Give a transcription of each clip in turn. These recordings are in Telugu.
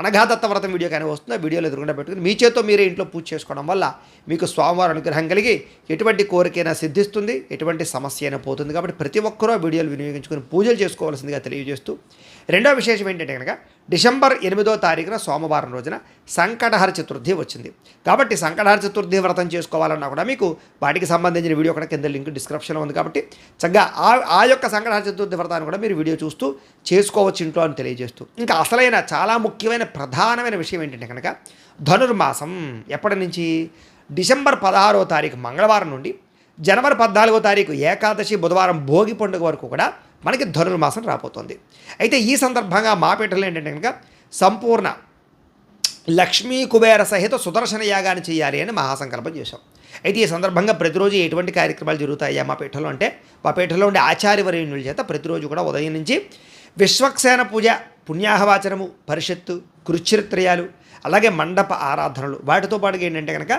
అనఘాదత్త వ్రతం వీడియో కానీ వస్తుంది ఆ వీడియోలో ఎదురుకుండా పెట్టుకుని మీ చేత్తో మీరే ఇంట్లో పూజ చేసుకోవడం వల్ల మీకు స్వామివారి అనుగ్రహం కలిగి ఎటువంటి కోరికైనా సిద్ధిస్తుంది ఎటువంటి సమస్య అయినా పోతుంది. కాబట్టి ప్రతి ఒక్కరూ ఆ వీడియోలు వినియోగించుకుని పూజలు చేసుకోవాల్సిందిగా తెలియజేస్తూ రెండో విశేషం ఏంటంటే కనుక డిసెంబర్ ఎనిమిదో తారీఖున సోమవారం రోజున సంకటహర చతుర్థి వచ్చింది. కాబట్టి సంకటహర చతుర్థి వ్రతం చేసుకోవాలన్నా కూడా మీకు వాటికి సంబంధించిన వీడియో కూడా కింద లింక్ డిస్క్రిప్షన్లో ఉంది కాబట్టి చక్కగా ఆ ఆ యొక్క సంకటహర చతుర్థి వ్రతాన్ని కూడా మీరు వీడియో చూస్తూ చేసుకోవచ్చు ఇంట్లో అని తెలియజేస్తూ. ఇంకా అసలైన చాలా ముఖ్యమైన ప్రధానమైన విషయం ఏంటంటే కనుక ధనుర్మాసం ఎప్పటి నుంచి? డిసెంబర్ పదహారో తారీఖు మంగళవారం నుండి జనవరి పద్నాలుగో తారీఖు ఏకాదశి బుధవారం భోగి పండుగ వరకు కూడా మనకి ధనుర్మాసం రాబోతుంది. అయితే ఈ సందర్భంగా మా ఏంటంటే కనుక సంపూర్ణ లక్ష్మీ కుబేర సహిత సుదర్శన యాగాన్ని చేయాలి అని మహాసంకల్పం చేశాం. అయితే ఈ సందర్భంగా ప్రతిరోజు ఎటువంటి కార్యక్రమాలు జరుగుతాయా మా పీఠలో అంటే మా పీఠలో ఉండే ఆచార్యవర్యుల చేత ప్రతిరోజు కూడా ఉదయం నుంచి విశ్వక్సేన పూజ పుణ్యాహవాచనము పరిషత్తు కృచ్ఛరిత్రయాలు అలాగే మండప ఆరాధనలు. వాటితో పాటుగా ఏంటంటే కనుక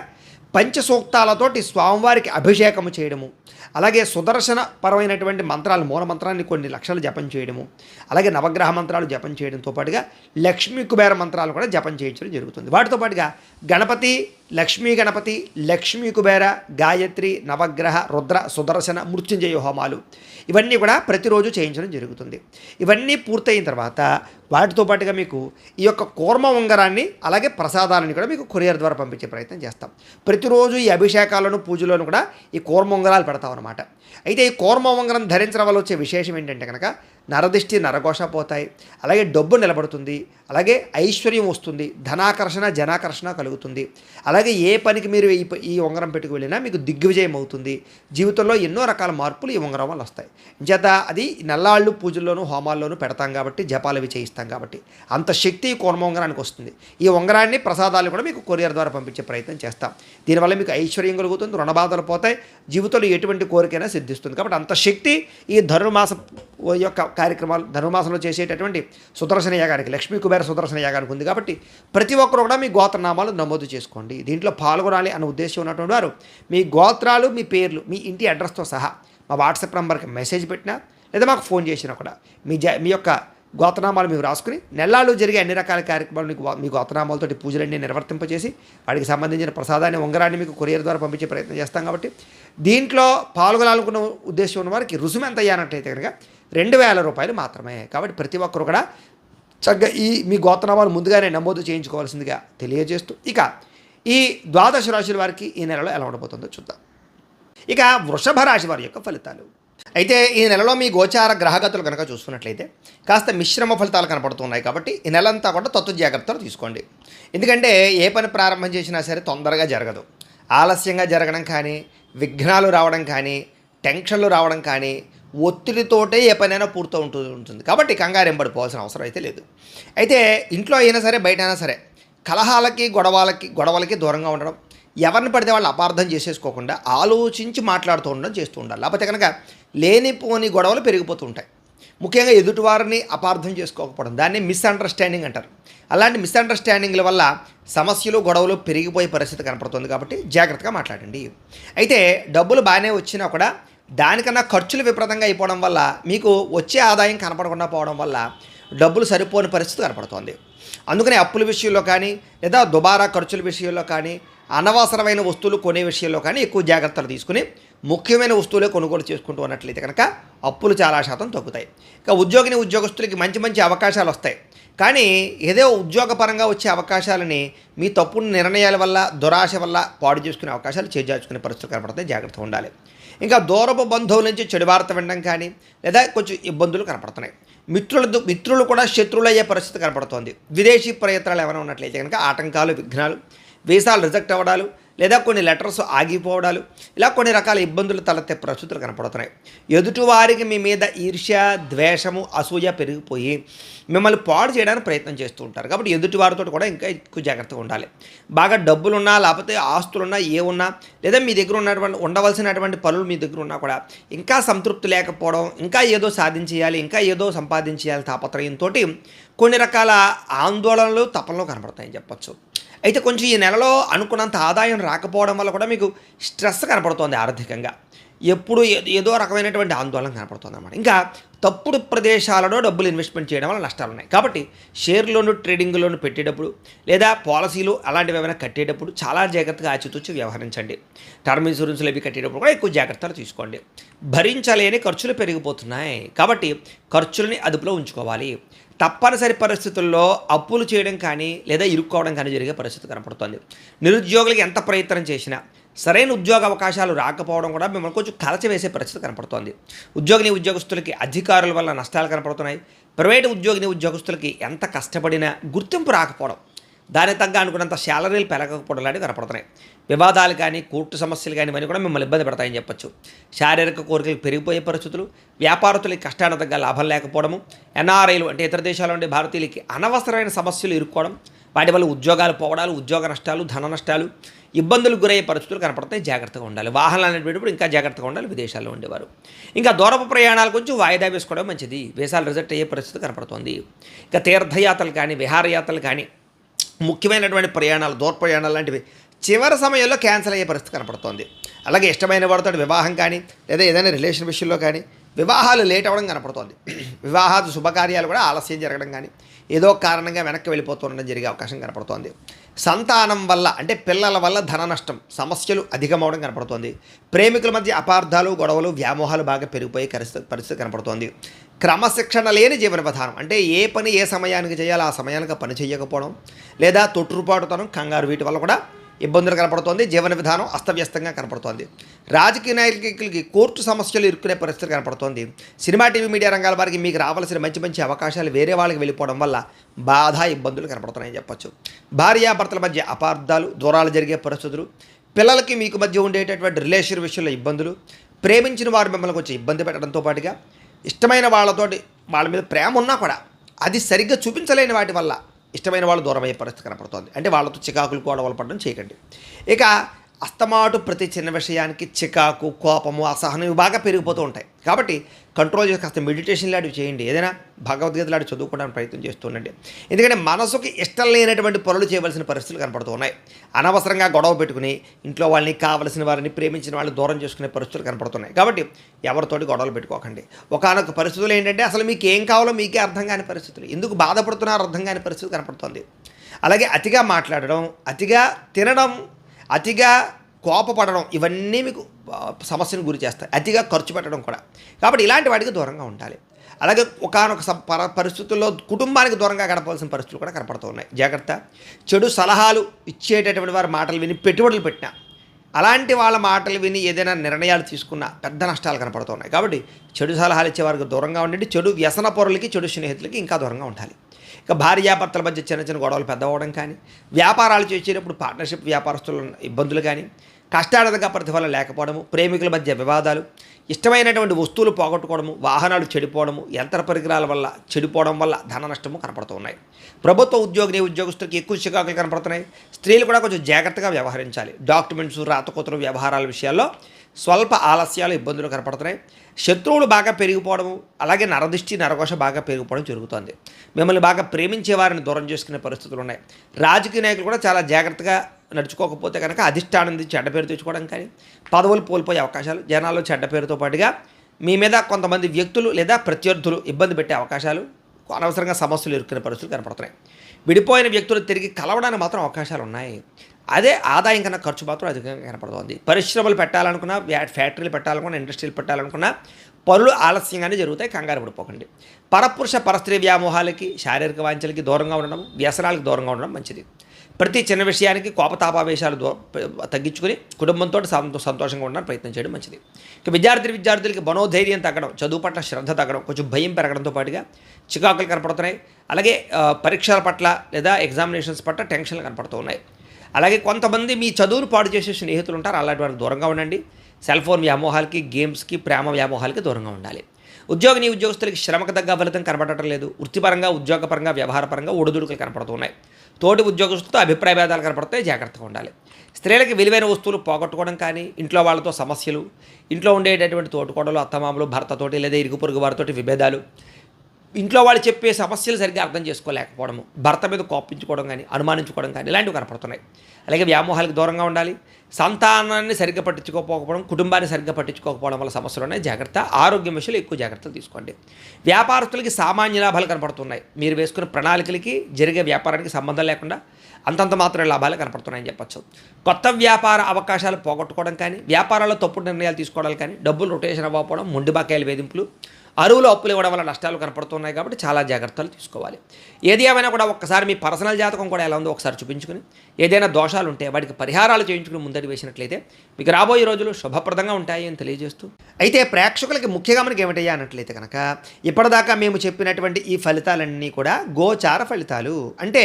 పంచసూక్తాలతోటి స్వామివారికి అభిషేకము చేయడము. అలాగే సుదర్శన పరమైనటువంటి మంత్రాలు మూల మంత్రాన్ని కొన్ని లక్షలు జపం చేయడము. అలాగే నవగ్రహ మంత్రాలు జపం చేయడంతో పాటుగా లక్ష్మీ కుబేర మంత్రాలు కూడా జపం చేయించడం జరుగుతుంది. వాటితో పాటుగా గణపతి లక్ష్మీ గణపతి లక్ష్మీ కుబేర గాయత్రి నవగ్రహ రుద్ర సుదర్శన మృత్యుంజయ హోమాలు. ఇవన్నీ కూడా ప్రతిరోజు చేయించడం జరుగుతుంది. ఇవన్నీ పూర్తయిన తర్వాత వాటితో పాటుగా మీకు ఈ యొక్క కూర్మ ఉంగరాన్ని అలాగే ప్రసాదాలని కూడా మీకు కొరియర్ ద్వారా పంపించే ప్రయత్నం చేస్తాం. ప్రతిరోజు ఈ అభిషేకాలను పూజలను కూడా ఈ కూర్మ ఉంగరాలు పెడతాం అనమాట అయితే ఈ కూర్మ ఉంగరం ధరించడం వల్ల వచ్చే విశేషం ఏంటంటే కనుక నరదిష్టి నరఘోష పోతాయి. అలాగే డబ్బు నిలబడుతుంది. అలాగే ఐశ్వర్యం వస్తుంది. ధనాకర్షణ జనాకర్షణ కలుగుతుంది. అలాగే ఏ పనికి మీరు ఈ ఈ ఉంగరం పెట్టుకు వెళ్ళినా మీకు దిగ్విజయం అవుతుంది. జీవితంలో ఎన్నో రకాల మార్పులు ఈ ఉంగరం వల్ల వస్తాయి. చేత అది నల్లాళ్ళు పూజల్లోనూ హోమాల్లోనూ పెడతాం కాబట్టి జపాలు అవి చేయిస్తాం కాబట్టి అంత శక్తి ఈ కోర్మ ఉంగరానికి వస్తుంది. ఈ ఉంగరాన్ని ప్రసాదాలు కూడా మీకు కొరియర్ ద్వారా పంపించే ప్రయత్నం చేస్తాం. దీనివల్ల మీకు ఐశ్వర్యం కలుగుతుంది రుణబాధలు పోతాయి. జీవితంలో ఎటువంటి కోరికైనా సిద్ధిస్తుంది. కాబట్టి అంత శక్తి ఈ ధనుర్మాస యొక్క కార్యక్రమాలు ధనుర్మాసంలో చేసేటటువంటి సుదర్శన యాగానికి లక్ష్మీ కుబేర సుదర్శన యాగానికి ఉంది కాబట్టి ప్రతి ఒక్కరు కూడా మీ గోత్రనామాలు నమోదు చేసుకోండి. దీంట్లో పాల్గొనాలి అన్న ఉద్దేశం ఉన్నటువంటి వారు మీ గోత్రాలు మీ పేర్లు మీ ఇంటి అడ్రస్తో సహా మా వాట్సాప్ నెంబర్కి మెసేజ్ పెట్టినా లేదా మాకు ఫోన్ చేసినా కూడా మీ జ మీ యొక్క గోత్రనామాలు మీరు రాసుకుని నెలలు జరిగే అన్ని రకాల కార్యక్రమాలు మీకు మీ గోతనామాలతోటి పూజలన్నీ నిర్వర్తింపజేసి వాటికి సంబంధించిన ప్రసాదాన్ని ఉంగరాన్ని మీకు కొరియర్ ద్వారా పంపించే ప్రయత్నం చేస్తాం కాబట్టి దీంట్లో పాల్గొనాలనుకున్న ఉద్దేశం ఉన్న వారికి రుసుము ఎంత అయ్యానట్టయితే కనుక రెండు వేల రూపాయలు మాత్రమే. కాబట్టి ప్రతి ఒక్కరు కూడా చక్కగా ఈ మీ గోత్రనామాలు ముందుగానే నమోదు చేయించుకోవాల్సిందిగా తెలియజేస్తూ ఇక ఈ ద్వాదశ రాశుల వారికి ఈ నెలలో ఎలా ఉండబోతుందో చూద్దాం. ఇక వృషభ రాశి వారి యొక్క ఫలితాలు. అయితే ఈ నెలలో మీ గోచార గ్రహగతులు కనుక చూసుకున్నట్లయితే కాస్త మిశ్రమ ఫలితాలు కనపడుతున్నాయి కాబట్టి ఈ నెలంతా కూడా తత్వ జాగ్రత్తలు తీసుకోండి. ఎందుకంటే ఏ పని ప్రారంభం చేసినా సరే తొందరగా జరగదు. ఆలస్యంగా జరగడం కానీ విఘ్నాలు రావడం కానీ టెన్షన్లు రావడం కానీ ఒత్తిడితోటే ఏ పనైనా పూర్తి ఉంటూ ఉంటుంది. కాబట్టి కంగారు ఎంబడిపోవాల్సిన అవసరం అయితే లేదు. అయితే ఇంట్లో అయినా సరే బయట అయినా సరే కలహాలకి గొడవలకి గొడవలకి దూరంగా ఉండడం ఎవరిని పడితే వాళ్ళు అపార్థం చేసేసుకోకుండా ఆలోచించి మాట్లాడుతూ ఉండడం చేస్తూ ఉండాలి. లేకపోతే కనుక లేనిపోని గొడవలు పెరిగిపోతూ ఉంటాయి. ముఖ్యంగా ఎదుటివారిని అపార్థం చేసుకోకపోవడం దాన్ని మిస్అండర్స్టాండింగ్ అంటారు. అలాంటి మిస్అండర్స్టాండింగ్ల వల్ల సమస్యలు గొడవలు పెరిగిపోయే పరిస్థితి కనపడుతుంది కాబట్టి జాగ్రత్తగా మాట్లాడండి. అయితే డబ్బులు బాగానే వచ్చినా కూడా దానికన్నా ఖర్చులు విపరీతంగా అయిపోవడం వల్ల మీకు వచ్చే ఆదాయం కనపడకుండా పోవడం వల్ల డబ్బులు సరిపోని పరిస్థితి కనపడుతోంది. అందుకని అప్పుల విషయంలో కానీ లేదా దుబారా ఖర్చుల విషయంలో కానీ అనవసరమైన వస్తువులు కొనే విషయంలో కానీ ఎక్కువ జాగ్రత్తలు తీసుకుని ముఖ్యమైన వస్తువులే కొనుగోలు చేసుకుంటూ ఉన్నట్లయితే కనుక అప్పులు చాలా శాతం తగ్గుతాయి. ఇక ఉద్యోగిని ఉద్యోగస్తులకి మంచి మంచి అవకాశాలు వస్తాయి. కానీ ఏదో ఉద్యోగపరంగా వచ్చే అవకాశాలని మీ తప్పుడు నిర్ణయాల వల్ల దురాశ వల్ల పాడు చేసుకునే అవకాశాలు చేజార్చుకునే పరిస్థితులు కనపడతాయి. జాగ్రత్తగా ఉండాలి. ఇంకా దూరపు బంధువుల నుంచి చెడు వార్త వినడం కానీ లేదా కొంచెం ఇబ్బందులు కనపడుతున్నాయి. మిత్రుల మిత్రులు కూడా శత్రువులు అయ్యే పరిస్థితి కనపడుతోంది. విదేశీ ప్రయత్నాలు ఏమైనా ఉన్నట్లయితే కనుక ఆటంకాలు విఘ్నాలు వీసాలు రిజెక్ట్ అవ్వడాలు లేదా కొన్ని లెటర్స్ ఆగిపోవడాలు ఇలా కొన్ని రకాల ఇబ్బందులు తలెత్తే ప్రస్తుతులు కనపడుతున్నాయి. ఎదుటివారికి మీ మీద ఈర్ష్య ద్వేషము అసూయ పెరిగిపోయి మిమ్మల్ని పాడు చేయడానికి ప్రయత్నం చేస్తూ ఉంటారు. కాబట్టి ఎదుటివారితో కూడా ఇంకా ఎక్కువ జాగ్రత్తగా ఉండాలి. బాగా డబ్బులున్నా లేకపోతే ఆస్తులున్నా ఏ ఉన్నా లేదా మీ దగ్గర ఉన్నటువంటి ఉండవలసినటువంటి పనులు మీ దగ్గర ఉన్నా కూడా ఇంకా సంతృప్తి లేకపోవడం ఇంకా ఏదో సాధించేయాలి ఇంకా ఏదో సంపాదించేయాలి తాపత్రయంతో కొన్ని రకాల ఆందోళనలు తపనలు కనబడతాయని చెప్పచ్చు. అయితే కొంచెం ఈ నెలలో అనుకున్నంత ఆదాయం రాకపోవడం వల్ల కూడా మీకు స్ట్రెస్ కనపడుతోంది ఆర్థికంగా. ఎప్పుడు ఏదో రకమైనటువంటి ఆందోళన కనపడుతుంది అన్నమాట ఇంకా తప్పుడు ప్రదేశాలలో డబ్బులు ఇన్వెస్ట్మెంట్ చేయడం వల్ల నష్టాలు ఉన్నాయి కాబట్టి షేర్లోను ట్రేడింగ్లోను పెట్టేటప్పుడు లేదా పాలసీలు అలాంటివి ఏమైనా కట్టేటప్పుడు చాలా జాగ్రత్తగా ఆచితూచి వ్యవహరించండి. టర్మ్ ఇన్సూరెన్స్లు అవి కట్టేటప్పుడు కూడా ఎక్కువ జాగ్రత్తలు తీసుకోండి. భరించలేని ఖర్చులు పెరిగిపోతున్నాయి. కాబట్టి ఖర్చులని అదుపులో ఉంచుకోవాలి. తప్పనిసరి పరిస్థితుల్లో అప్పులు చేయడం కానీ లేదా ఇరుక్కోవడం కానీ జరిగే పరిస్థితి కనపడుతుంది. నిరుద్యోగులకి ఎంత ప్రయత్నం చేసినా సరైన ఉద్యోగ అవకాశాలు రాకపోవడం కూడా మిమ్మల్ని కొంచెం కలచవేసే పరిస్థితి కనపడుతోంది. ఉద్యోగిని ఉద్యోగస్తులకి అధికారుల వల్ల నష్టాలు కనపడుతున్నాయి. ప్రైవేటు ఉద్యోగిని ఉద్యోగస్తులకి ఎంత కష్టపడినా గుర్తింపు రాకపోవడం దాని తగ్గ అనుకున్నంత శాలరీలు పెరగకపోవడం లాంటివి కనపడుతున్నాయి. వివాదాలు కానీ కోర్టు సమస్యలు కానీ ఇవన్నీ కూడా మిమ్మల్ని ఇబ్బంది పెడతాయని చెప్పొచ్చు. శారీరక కోరికలు పెరిగిపోయే పరిస్థితులు వ్యాపారస్తులకి కష్టానికి తగ్గ లాభం లేకపోవడము ఎన్ఆర్ఐలు అంటే ఇతర దేశాల నుండి భారతీయులకి అనవసరమైన సమస్యలు ఇరుక్కోవడం వాటి వల్ల ఉద్యోగాలు పోవడాలు ఉద్యోగ నష్టాలు ధన నష్టాలు ఇబ్బందులకు గురయ్యే పరిస్థితులు కనపడతాయి. జాగ్రత్తగా ఉండాలి. వాహనాలు అనేటప్పుడు ఇంకా జాగ్రత్తగా ఉండాలి. విదేశాల్లో ఉండేవారు. ఇంకా దూరపు ప్రయాణాలు గురించి వాయిదా వేసుకోవడం మంచిది. వేసాలు రిజెక్ట్ అయ్యే పరిస్థితి కనపడుతుంది. ఇంకా తీర్థయాత్రలు కానీ విహారయాత్రలు కానీ ముఖ్యమైనటువంటి ప్రయాణాలు దూర ప్రయాణాలు లాంటివి చివరి సమయంలో క్యాన్సిల్ అయ్యే పరిస్థితి కనపడుతోంది. అలాగే ఇష్టమైన వాడితో వివాహం కానీ లేదా ఏదైనా రిలేషన్ విషయంలో కానీ వివాహాలు లేట్ అవ్వడం కనపడుతోంది. వివాహాలు శుభకార్యాలు కూడా ఆలస్యం జరగడం కానీ ఏదో కారణంగా వెనక్కి వెళ్ళిపోతుండడం జరిగే అవకాశం కనపడుతోంది. సంతానం వల్ల అంటే పిల్లల వల్ల ధన నష్టం సమస్యలు అధికమవడం కనపడుతోంది. ప్రేమికుల మధ్య అపార్థాలు గొడవలు వ్యామోహాలు బాగా పెరిగిపోయే పరిస్థితి పరిస్థితి కనపడుతోంది. క్రమశిక్షణ లేని జీవన విధానం అంటే ఏ పని ఏ సమయానికి చేయాలో ఆ సమయానికి పని చేయకపోవడం లేదా తొట్టుపాటుతనం కంగారు వీటి వల్ల కూడా ఇబ్బందులు కనపడుతోంది జీవన విధానం అస్తవ్యస్తంగా కనపడుతోంది. రాజకీయ నాయకులకి కోర్టు సమస్యలు ఇరుక్కునే పరిస్థితి కనపడుతోంది. సినిమా టీవీ మీడియా రంగాల వారికి మీకు రావాల్సిన మంచి మంచి అవకాశాలు వేరే వాళ్ళకి వెళ్ళిపోవడం వల్ల బాధ ఇబ్బందులు కనపడుతున్నాయని చెప్పొచ్చు. భార్యాభర్తల మధ్య అపార్థాలు దూరాలు జరిగే పరిస్థితులు పిల్లలకి మీకు మధ్య ఉండేటటువంటి రిలేషన్ విషయంలో ఇబ్బందులు ప్రేమించిన వారు మిమ్మల్ని కొంచెం ఇబ్బంది పెట్టడంతో పాటుగా ఇష్టమైన వాళ్ళతోటి వాళ్ళ మీద ప్రేమ ఉన్నా కూడా అది సరిగ్గా చూపించలేని వాటి వల్ల ఇష్టమైన వాళ్ళు దూరమయ్యే పరిస్థితి కనపడుతోంది. అంటే వాళ్ళతో చికాకులు గొడవలు పడడం చేయకండి. ఇక అస్తమాటు ప్రతి చిన్న విషయానికి చికాకు కోపము అసహనం ఇవి బాగా పెరిగిపోతూ ఉంటాయి. కాబట్టి కంట్రోల్ చేసి కాస్త మెడిటేషన్ లాంటివి చేయండి. ఏదైనా భగవద్గీత లాంటి చదువుకోవడానికి ప్రయత్నం చేస్తుండండి ఎందుకంటే మనసుకి ఇష్టం లేనటువంటి పనులు చేయవలసిన పరిస్థితులు కనపడుతూ ఉన్నాయి. అనవసరంగా గొడవ పెట్టుకుని ఇంట్లో వాళ్ళని కావలసిన వారిని ప్రేమించిన వాళ్ళని దూరం చేసుకునే పరిస్థితులు కనపడుతున్నాయి. కాబట్టి ఎవరితోటి గొడవలు పెట్టుకోకండి. ఒకనొక పరిస్థితులు ఏంటంటే అసలు మీకు ఏం కావాలో మీకే అర్థం కాని పరిస్థితులు. ఎందుకు బాధపడుతున్నారో అర్థం కాని పరిస్థితి కనపడుతుంది. అలాగే అతిగా మాట్లాడడం అతిగా తినడం అతిగా కోపపడడం ఇవన్నీ మీకు సమస్యను గురి చేస్తాయి. అతిగా ఖర్చు పెట్టడం కూడా. కాబట్టి ఇలాంటి వాటికి దూరంగా ఉండాలి. అలాగే ఒకనొక పరిస్థితుల్లో కుటుంబానికి దూరంగా గడపవలసిన పరిస్థితులు కూడా కనపడుతున్నాయి జాగ్రత్త. చెడు సలహాలు ఇచ్చేటటువంటి వారి మాటలు విని పెట్టుబడులు పెట్టినా అలాంటి వాళ్ళ మాటలు విని ఏదైనా నిర్ణయాలు తీసుకున్నా పెద్ద నష్టాలు కనపడుతున్నాయి. కాబట్టి చెడు సలహాలు ఇచ్చే వారికి దూరంగా ఉండండి. చెడు వ్యసన పొరలకి చెడు స్నేహితులకి ఇంకా దూరంగా ఉండాలి. ఇక భార్యాభర్తల మధ్య చిన్న చిన్న గొడవలు పెద్దవడం కానీ వ్యాపారాలు చేసేటప్పుడు పార్ట్నర్షిప్ వ్యాపారస్తుల ఇబ్బందులు కానీ కష్టాడదగా ప్రతిఫలం లేకపోవడము ప్రేమికుల మధ్య వివాదాలు ఇష్టమైనటువంటి వస్తువులు పోగొట్టుకోవడము వాహనాలు చెడిపోవడము యంత్ర పరికరాల వల్ల చెడిపోవడం వల్ల ధన నష్టము కనపడుతూ ఉన్నాయి. ప్రభుత్వ ఉద్యోగిని ఉద్యోగస్తులకి ఎక్కువ చికాకులు కనపడుతున్నాయి. స్త్రీలు కూడా కొంచెం జాగ్రత్తగా వ్యవహరించాలి. డాక్యుమెంట్స్ రాతకోతలు వ్యవహారాల విషయాల్లో స్వల్ప ఆలస్యాలు ఇబ్బందులు కనపడుతున్నాయి. శత్రువులు బాగా పెరిగిపోవడము అలాగే నరదిష్టి నరఘోష బాగా పెరిగిపోవడం జరుగుతోంది. మిమ్మల్ని బాగా ప్రేమించే వారిని దూరం చేసుకునే పరిస్థితులు ఉన్నాయి. రాజకీయ నాయకులు కూడా చాలా జాగ్రత్తగా నడుచుకోకపోతే కనుక అధిష్టానం చెడ్డ పేరు తెచ్చుకోవడం కానీ పదవులు కోల్పోయే అవకాశాలు జనాల్లో చెడ్డ పేరుతో పాటుగా మీ మీద కొంతమంది వ్యక్తులు లేదా ప్రత్యర్థులు ఇబ్బంది పెట్టే అవకాశాలు అనవసరంగా సమస్యలు ఎదుర్కొనే పరిస్థితులు కనపడుతున్నాయి. విడిపోయిన వ్యక్తులు తిరిగి కలవడానికి మాత్రం అవకాశాలు ఉన్నాయి. అదే ఆదాయం కన్నా ఖర్చు మాత్రం అధికంగా కనపడుతుంది. పరిశ్రమలు పెట్టాలనుకున్నా ఫ్యాక్టరీలు పెట్టాలనుకున్నా ఇండస్ట్రీలు పెట్టాలనుకున్నా పనులు ఆలస్యంగానే జరుగుతాయి కంగారు పడిపోకండి. పరపురుష పరస్త్రీ వ్యామోహాలకి శారీరక వాంఛలకి దూరంగా ఉండడం వ్యసనాలకు దూరంగా ఉండడం మంచిది. ప్రతి చిన్న విషయానికి కోపతాపావేశాలు తగ్గించుకుని కుటుంబంతో సంతో సంతోషంగా ఉండడానికి ప్రయత్నం చేయడం మంచిది. ఇక విద్యార్థి విద్యార్థులకి మనోధైర్యం తగ్గడం చదువు పట్ల శ్రద్ధ తగ్గడం కొంచెం భయం పెరగడంతో పాటుగా చికాకులు కనపడుతున్నాయి. అలాగే పరీక్షల పట్ల లేదా ఎగ్జామినేషన్స్ పట్ల టెన్షన్లు కనపడుతూ ఉన్నాయి. అలాగే కొంతమంది మీ చదువును పాడు చేసే స్నేహితులు ఉంటారు. అలాంటి వారికి దూరంగా ఉండండి. సెల్ ఫోన్ వ్యామోహాలకి గేమ్స్కి ప్రేమ వ్యామోహాలకి దూరంగా ఉండాలి. ఉద్యోగిని ఉద్యోగస్తులకి శ్రమకు తగ్గ ఫలితం కనబడటం లేదు. వృత్తిపరంగా ఉద్యోగపరంగా వ్యవహారపరంగా ఒడిదుడుకులు కనపడుతున్నాయి తోటి ఉద్యోగస్తులతో అభిప్రాయ భేదాలు కనపడతాయి జాగ్రత్తగా ఉండాలి. స్త్రీలకి విలువైన వస్తువులు పోగొట్టుకోవడం కానీ ఇంట్లో వాళ్ళతో సమస్యలు ఇంట్లో ఉండేటటువంటి తోటికోడలు అత్తమామలు భర్తతోటి లేదా ఇరుగు పొరుగు వారితోటి విభేదాలు ఇంట్లో వాళ్ళు చెప్పే సమస్యలు సరిగ్గా అర్థం చేసుకోలేకపోవడము భర్త మీద కోపించుకోవడం కానీ అనుమానించుకోవడం కానీ ఇలాంటివి కనపడుతున్నాయి. అలాగే వ్యామోహాలకు దూరంగా ఉండాలి. సంతానాన్ని సరిగ్గా పట్టించుకోకపోకపోవడం కుటుంబాన్ని సరిగ్గా పట్టించుకోకపోవడం వల్ల సమస్యలు ఉన్నాయి. జాగ్రత్త ఆరోగ్యం విషయంలో ఎక్కువ జాగ్రత్తలు తీసుకోండి. వ్యాపారస్తులకి సామాన్య లాభాలు కనపడుతున్నాయి. మీరు వేసుకున్న ప్రణాళికలకి జరిగే వ్యాపారానికి సంబంధం లేకుండా అంతంత మాత్రమే లాభాలు కనపడుతున్నాయని చెప్పొచ్చు. కొత్త వ్యాపార అవకాశాలు పోగొట్టుకోవడం కానీ వ్యాపారాల్లో తప్పుడు నిర్ణయాలు తీసుకోవడం కానీ డబ్బులు రొటేషన్ అవ్వకపోవడం మొండి బకాయిల వేధింపులు అరువులు అప్పులు ఇవ్వడం వల్ల నష్టాలు కనపడుతున్నాయి కాబట్టి చాలా జాగ్రత్తలు తీసుకోవాలి. ఏది ఏమైనా కూడా ఒక్కసారి మీ పర్సనల్ జాతకం కూడా ఎలా ఉందో ఒకసారి చూపించుకుని ఏదైనా దోషాలు ఉంటే వాటికి పరిహారాలు చేయించుకుని ముందడి వేసినట్లయితే మీకు రాబోయే రోజులు శుభప్రదంగా ఉంటాయి అని తెలియజేస్తూ. అయితే ప్రేక్షకులకి ముఖ్యంగా మనకి ఏమిటయ్యా అన్నట్లయితే కనుక ఇప్పటిదాకా మేము చెప్పినటువంటి ఈ ఫలితాలన్నీ కూడా గోచార ఫలితాలు. అంటే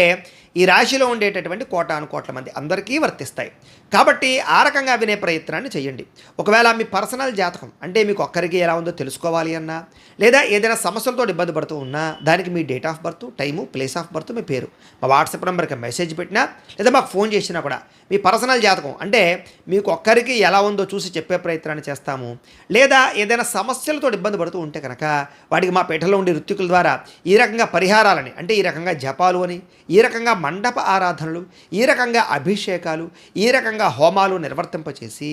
ఈ రాశిలో ఉండేటటువంటి కోటాను కోట్ల మంది అందరికీ వర్తిస్తాయి. కాబట్టి ఆ రకంగా వినే ప్రయత్నాన్ని చేయండి. ఒకవేళ మీ పర్సనల్ జాతకం అంటే మీకు ఒక్కరికి ఎలా ఉందో తెలుసుకోవాలి అన్నా లేదా ఏదైనా సమస్యలతో ఇబ్బంది పడుతూ ఉన్నా దానికి మీ date of birth time place of birth మీ పేరు. మా వాట్సాప్ నెంబర్కి మెసేజ్ పెట్టినా లేదా మాకు ఫోన్ చేసినా కూడా మీ పర్సనల్ జాతకం అంటే మీకు ఒక్కరికి ఎలా ఉందో చూసి చెప్పే ప్రయత్నాన్ని చేస్తాము. లేదా ఏదైనా సమస్యలతో ఇబ్బంది పడుతూ ఉంటే కనుక వాటికి మా పీఠలో ఉండే ఋత్వికుల ద్వారా ఈ రకంగా పరిహారాలని అంటే ఈ రకంగా జపాలు అని ఈ రకంగా మండప ఆరాధనలు ఈ రకంగా అభిషేకాలు ఈ రకంగా హోమాలు నిర్వర్తింపచేసి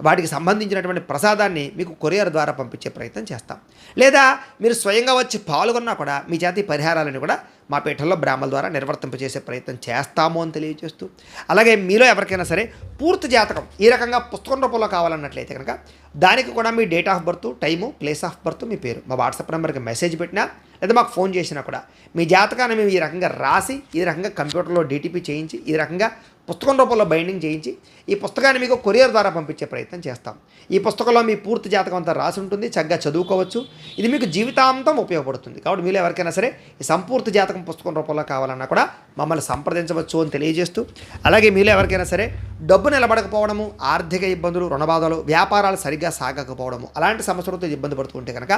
వాటికి సంబంధించినటువంటి ప్రసాదాన్ని మీకు కొరియర్ ద్వారా పంపించే ప్రయత్నం చేస్తాం. లేదా మీరు స్వయంగా వచ్చి పాల్గొన్నా కూడా మీ జాతి పరిహారాలను కూడా మా పీఠంలో బ్రాహ్మల ద్వారా నిర్వర్తింపజేసే ప్రయత్నం చేస్తాము అని తెలియజేస్తూ అలాగే మీలో ఎవరికైనా సరే పూర్తి జాతకం ఈ రకంగా పుస్తకం రూపంలో కావాలన్నట్లయితే కనుక దానికి కూడా మీ date of birth time place of birth మీ పేరు. మా వాట్సాప్ నెంబర్కి మెసేజ్ పెట్టినా లేదా మాకు ఫోన్ చేసినా కూడా మీ జాతకాన్ని మేము ఈ రకంగా రాసి ఈ రకంగా కంప్యూటర్లో డీటీపీ చేయించి ఈ రకంగా పుస్తకం రూపంలో బైండింగ్ చేయించి ఈ పుస్తకాన్ని మీకు కొరియర్ ద్వారా పంపించే ప్రయత్నం చేస్తాం. ఈ పుస్తకంలో మీ పూర్తి జాతకం అంతా రాసి ఉంటుంది చక్కగా చదువుకోవచ్చు. ఇది మీకు జీవితాంతం ఉపయోగపడుతుంది. కాబట్టి మీరు ఎవరికైనా సరే ఈ సంపూర్తి జాతకం పుస్తకం రూపంలో కావాలన్నా కూడా మమ్మల్ని సంప్రదించవచ్చు అని తెలియజేస్తూ అలాగే మీలో ఎవరికైనా సరే డబ్బు నిలబడకపోవడము ఆర్థిక ఇబ్బందులు రుణబాధలు వ్యాపారాలు సరిగ్గా సాగకపోవడము అలాంటి సమస్యలతో ఇబ్బంది పడుతుంటే కనుక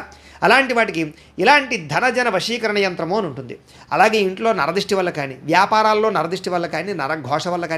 అలాంటి వాటికి ఇలాంటి ధనజన వశీకరణ యంత్రము అని ఉంటుంది. అలాగే ఇంట్లో నరదిష్టి వల్ల కానీ వ్యాపారాల్లో నరదిష్టి వల్ల కానీ నరఘోష వల్ల కానీ